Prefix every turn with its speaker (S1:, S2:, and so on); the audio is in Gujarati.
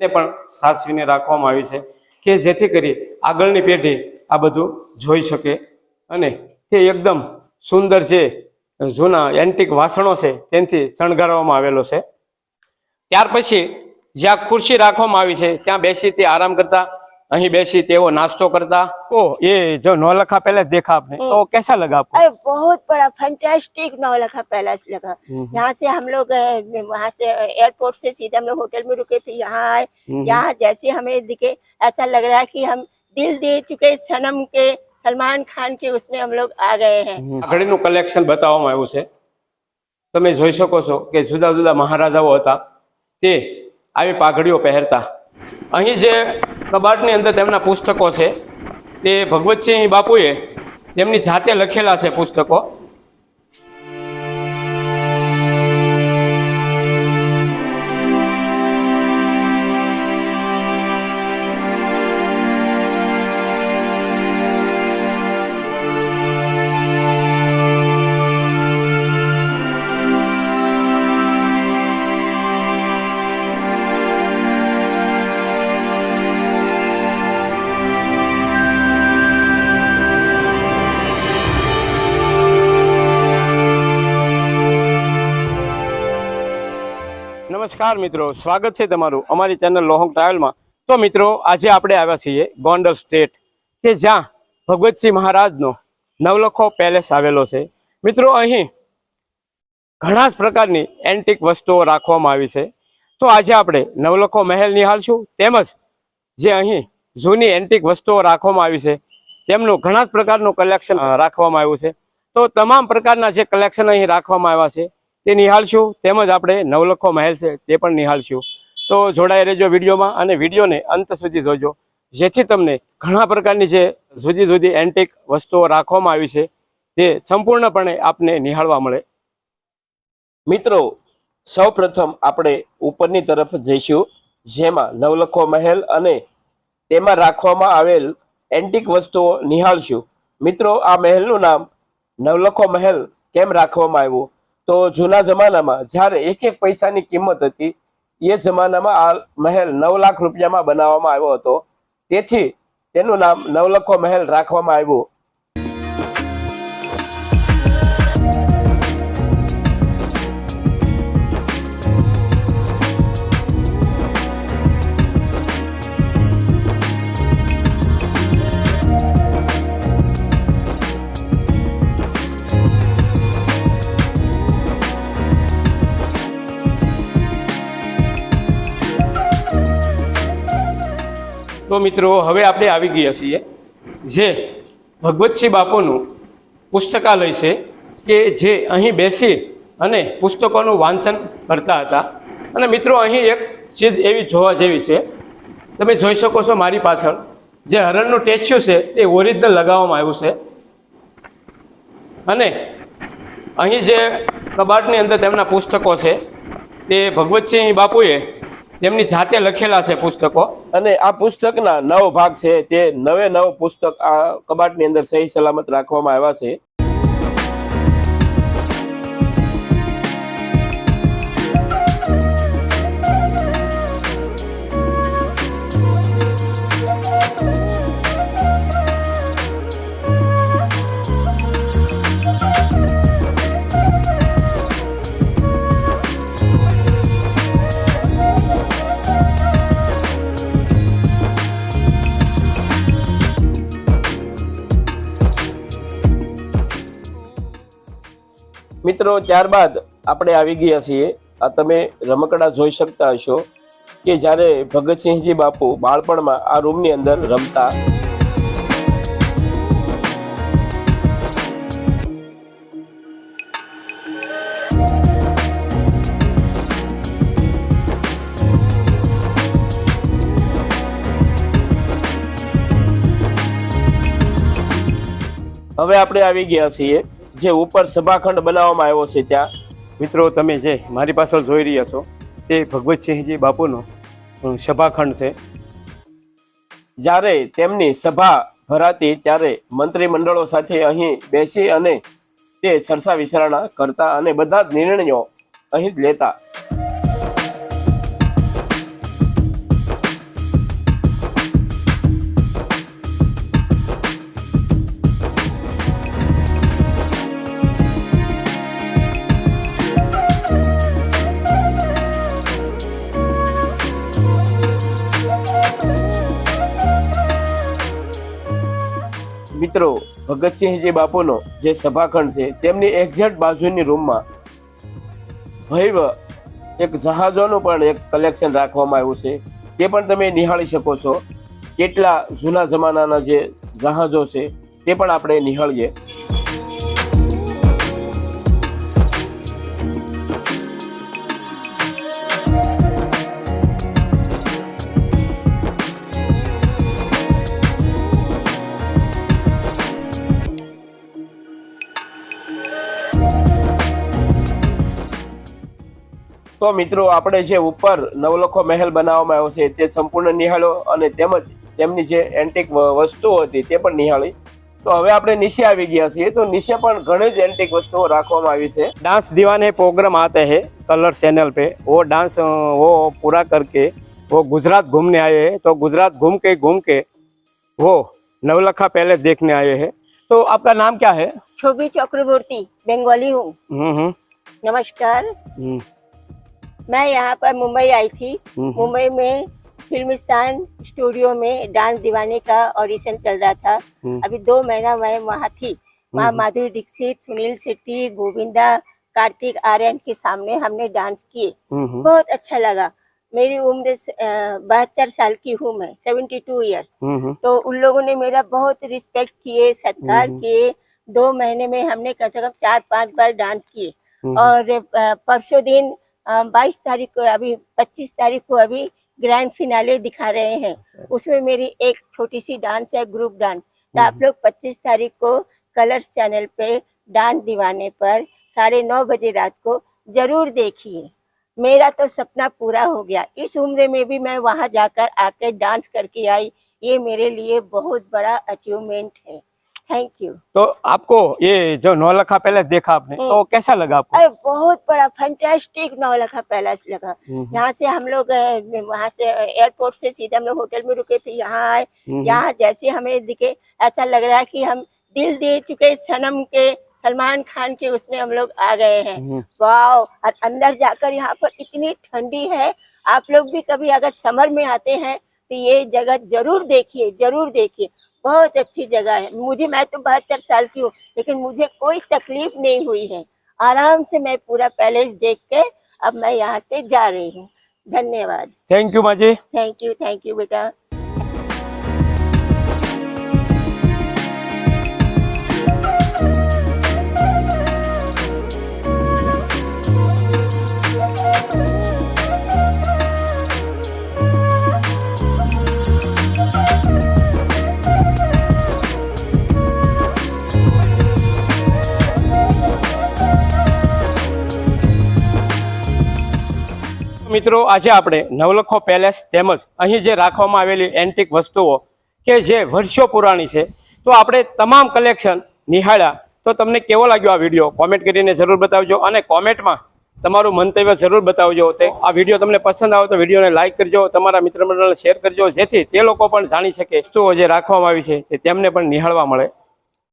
S1: એને પણ સાચવીને રાખવામાં આવી છે કે જેથી કરી આગળની પેઢી આ બધું જોઈ શકે અને તે એકદમ સુંદર જે જૂના એન્ટિક વાસણો છે તેનાથી શણગારવામાં આવેલો છે. ત્યાર પછી જ્યાં ખુરશી રાખવામાં આવી છે, ત્યાં બેસી તે આરામ કરતા અહીં બેસી તેઓ नाश्तो करता ओ ये जो नौलखा पैलेस देखा आपने तो कैसा लगा आपको
S2: अरे बहुत बड़ा फैंटास्टिक नौलखा पैलेस लगा यहाँ से हम लोग वहाँ से एयरपोर्ट से सीधे हम लोग होटल में रुके फिर यहाँ आए यहाँ जैसे हमें दिखे ऐसा लग रहा है कि हम दिल दे चुके सनम के સલમાન ખાન કે ઉસમે હમ લોગ આ ગયે
S1: હૈ. ઘડીનું કલેક્શન બતાવવામાં આવ્યું છે. તમે જોઈ सको छो के जुदा जुदा महाराजाओ હતા. તે આવી પાઘડીઓ પહેરતા. અહીં જે કબાટની અંદર તેમના પુસ્તકો છે, તે ભગવતસિંહ બાપુએ તેમની જાતે લખેલા છે પુસ્તકો. નમસ્કાર મિત્રો, સ્વાગત છે તમારું અમારી ચેનલ લોહંગ ટ્રાવેલમાં. તો મિત્રો, આજે આપણે આવ્યા છીએ ગોંડલ સ્ટેટ, કે જ્યાં ભગવતસિંહ મહારાજનો નવલખો પેલેસ આવેલો છે. મિત્રો, અહીં ઘણા જ પ્રકારની એન્ટિક વસ્તુઓ રાખવામાં આવી છે. તો આજે આપણે નવલખો મહેલ નિહાળશું, તેમજ જે અહીં જૂની એન્ટિક વસ્તુઓ રાખવામાં આવી છે, તેમનું ઘણા જ પ્રકારનું કલેક્શન રાખવામાં આવ્યું છે. તો તમામ પ્રકારના જે કલેક્શન અહીં રાખવામાં આવ્યા છે તે નિહાળશું. તેમજ આપણે નવલખો મહેલ છે તે પણ નિહાળશું. તો જોડાઈ રહેજો વિડીયોમાં અને વિડીયોને અંત સુધી જોજો. જેથી તમને ઘણા પ્રકારની જે જુદી જુદી એન્ટિક વસ્તુઓ રાખવામાં આવી છે, તે સંપૂર્ણપણે આપને નિહાળવા મળે.
S3: મિત્રો સૌ પ્રથમ આપણે ઉપરની તરફ જઈશું, જેમાં નવલખો મહેલ અને તેમાં રાખવામાં આવેલ એન્ટિક વસ્તુઓ નિહાળશું. મિત્રો, આ મહેલનું નામ નવલખો મહેલ કેમ રાખવામાં આવ્યું? તો જૂના જમાનામાં જ્યારે એક એક પૈસાની કિંમત હતી, એ જમાનામાં આ મહેલ નવ લાખ રૂપિયામાં બનાવવામાં આવ્યો હતો. તેથી તેનું નામ નવલખો મહેલ રાખવામાં આવ્યું.
S1: મિત્રો, હવે આપણે આવી ગયા છીએ જે ભગવતસિંહ બાપુનું પુસ્તકાલય છે કે જે અહીં બેસી અને પુસ્તકોનું વાંચન કરતા હતા. અને મિત્રો, અહીં એક ચીજ એવી જોવા જેવી છે. તમે જોઈ શકો છો મારી પાછળ, જે હરણનું ટેચ્યુ છે એ ઓરિજિનલ લગાવવામાં આવ્યું છે. અને અહીં જે કબાટની અંદર તેમના પુસ્તકો છે તે ભગવતસિંહ બાપુએ તેમની જાતે લખેલા છે પુસ્તકો.
S3: અને આ પુસ્તકના નવ ભાગ છે, તે નવે નવ પુસ્તક આ કબાટની અંદર સહી સલામત રાખવામાં આવ્યા છે. મિત્રો, ત્યારબાદ આપણે આવી ગયા છીએ. આ તમે રમકડા જોઈ શકતા હશો કે જ્યારે ભગતસિંહજી બાપુ બાળપણમાં આ રૂમની અંદર રમતા. હવે આપણે આવી ગયા છીએ. જે ઉપર સભાખંડ બનાવવામાં આવ્યો છે ત્યાં.
S1: મિત્રો તમે જે મારી પાછળ જોઈ રહ્યા છો તે ભગવતસિંહજી બાપુનો સભાખંડ છે.
S3: જ્યારે તેમની સભા ભરાતી ત્યારે મંત્રીમંડળો સાથે અહીં બેસી અને તે ચર્ચા વિચારણા કરતા અને બધા જ નિર્ણયો અહીં જ લેતા. મિત્રો, ભગતસિંહજી બાપુનો જે સભાખંડ છે, તેમની એક્ઝેક્ટ બાજુની રૂમમાં ભૈવ એક જહાજોનું પણ એક કલેક્શન રાખવામાં આવ્યું છે. તે પણ તમે નિહાળી શકો છો. કેટલા જૂના જમાનાના જે જહાજો છે, તે પણ આપણે નિહાળીએ. તો મિત્રો આપણે જે ઉપર નવલખો મહેલ બનાવવામાં આવ્યો છે તે સંપૂર્ણ નિહાળ્યો અને તેમજ તેમની જે એન્ટિક વસ્તુઓ હતી તે પણ નિહાળી તો હવે આપણે નીચે આવી ગયા છીએ તો નીચે પણ ઘણી જ એન્ટિક વસ્તુઓ રાખવામાં આવી છે
S1: डांस दीवाने प्रोग्राम आते हैं कलर चैनल पे वो डांस अ, वो पूरा करके वो गुजरात घूमने आए हैं तो गुजरात घूम के घूम के वो नवलखा पैलेस देखने आए हैं तो आपका नाम क्या है
S2: छोबी चक्रवर्ती बंगाली हूँ
S1: हम्म हम्म
S2: नमस्कार
S1: हम्म,
S2: मैं यहाँ पर मुंबई आई थी।
S1: हम्म,
S2: मुंबई में फिल्मिस्तान स्टूडियो में डांस दीवाने का ऑडिशन चल रहा था।
S1: हम्म,
S2: अभी दो महीना मैं वहाँ थी। वहाँ
S1: हम्म।
S2: माधुरी दीक्षित सुनील शेट्टी गोविंदा कार्तिक आर्यन के सामने हमने डांस किए। बहुत अच्छा लगा। मेरी उम्र बहत्तर साल की हूँ मैं सेवेंटी टू ईयर्स तो उन लोगों ने मेरा बहुत रिस्पेक्ट किए सत्कार। किए। दो महीने में हमने कम से कम चार पाँच बार डांस किए। और परसों दिन बाईस तारीख को अभी पच्चीस तारीख को अभी ग्रैंड फिनाले दिखा रहे हैं। उसमें मेरी एक छोटी सी डांस है ग्रुप डांस तो आप लोग पच्चीस तारीख को कलर्स चैनल पे डांस दीवाने पर साढ़े नौ बजे रात को ज़रूर देखिए। मेरा तो सपना पूरा हो गया। इस उम्र में भी मैं वहाँ जाकर आकर डांस करके आई ये मेरे लिए बहुत बड़ा अचीवमेंट है। थैंक यू
S1: तो आपको ये जो नौलखा पैलेस देखा आपने
S2: हम्म।
S1: तो कैसा लगा आपको?
S2: अरे बहुत बड़ा फैंटास्टिक नौलखा पैलेस लगा।
S1: हम्म,
S2: यहाँ से हम लोग वहाँ से एयरपोर्ट से सीधे हम लोग होटल में रुके फिर यहाँ आए।
S1: हम्म,
S2: यहाँ जैसे हमें दिखे ऐसा लग रहा है कि हम दिल दे चुके सनम के सलमान खान के उसमें हम लोग आ गए हैं।
S1: हम्म,
S2: वाह और अंदर जाकर यहाँ पर इतनी ठंडी है। आप लोग भी कभी अगर समर में आते हैं तो ये जगह ज़रूर देखिए ज़रूर देखिए। बहुत अच्छी जगह है। मुझे मैं तो बहत्तर साल की हूँ लेकिन मुझे कोई तकलीफ़ नहीं हुई है। आराम से मैं पूरा पैलेस देख के अब मैं यहाँ से जा रही हूँ। धन्यवाद।
S1: थैंक यू माजी
S2: थैंक यू थैंक यू बेटा।
S1: મિત્રો, આજે આપણે નવલખો પેલેસ તેમજ અહીં જે રાખવામાં આવેલી એન્ટિક વસ્તુઓ કે જે વર્ષો પુરાણી છે, તો આપણે તમામ કલેક્શન નિહાળ્યા. તો તમને કેવો લાગ્યો આ વીડિયો? કોમેન્ટ કરીને જરૂર બતાવજો અને કોમેન્ટમાં તમારું મંતવ્ય જરૂર બતાવજો. તે આ વીડિયો તમને પસંદ આવે તો વિડીયોને લાઇક કરજો, તમારા મિત્ર મંડળને શેર કરજો, જેથી તે લોકો પણ જાણી શકે વસ્તુઓ જે રાખવામાં આવી છે, તે તેમને પણ નિહાળવા મળે.